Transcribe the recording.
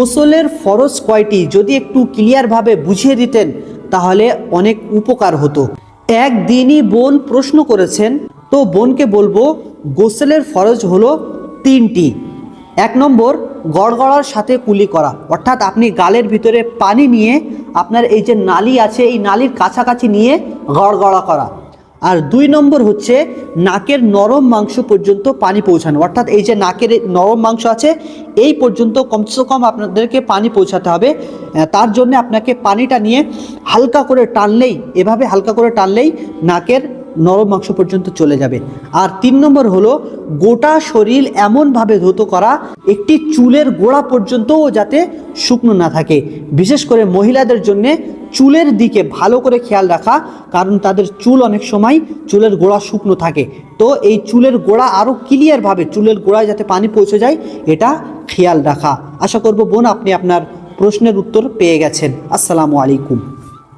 গোসলের ফরজ কয়টি যদি একটু ক্লিয়ারভাবে বুঝিয়ে দিতেন, তাহলে অনেক উপকার হতো। একদিনই বোন প্রশ্ন করেছেন, তো বোনকে বলব, গোসলের ফরজ হলো তিনটি। এক নম্বর, গড়গড়ার সাথে কুলি করা। অর্থাৎ আপনি গালের ভিতরে পানি নিয়ে আপনার এই যে নালি আছে, এই নালির কাছাকাছি নিয়ে গড়গড়া করা। আর দুই নম্বর হচ্ছে নাকের নরম মাংস পর্যন্ত পানি পৌঁছানো। অর্থাৎ এই যে নাকের নরম মাংস আছে, এই পর্যন্ত কমসে কম আপনাদেরকে পানি পৌঁছাতে হবে। তার জন্য আপনাকে পানিটা নিয়ে হালকা করে টানলেই, এভাবে হালকা করে টানলেই নাকের নরম মাংস পর্যন্ত চলে যাবে। আর তিন নম্বর হলো, গোটা শরীর এমনভাবে ধুতো করা, একটি চুলের গোড়া পর্যন্তও যাতে শুকনো না থাকে। বিশেষ করে মহিলাদের জন্য চুলের দিকে ভালো করে খেয়াল রাখা, কারণ তাদের চুল অনেক সময় চুলের গোড়া শুকনো থাকে। তো এই চুলের গোড়া আরও ক্লিয়ারভাবে চুলের গোড়ায় যাতে পানি পৌঁছে যায়, এটা খেয়াল রাখা। আশা করব বোন, আপনি আপনার প্রশ্নের উত্তর পেয়ে গেছেন। আসসালামু আলাইকুম।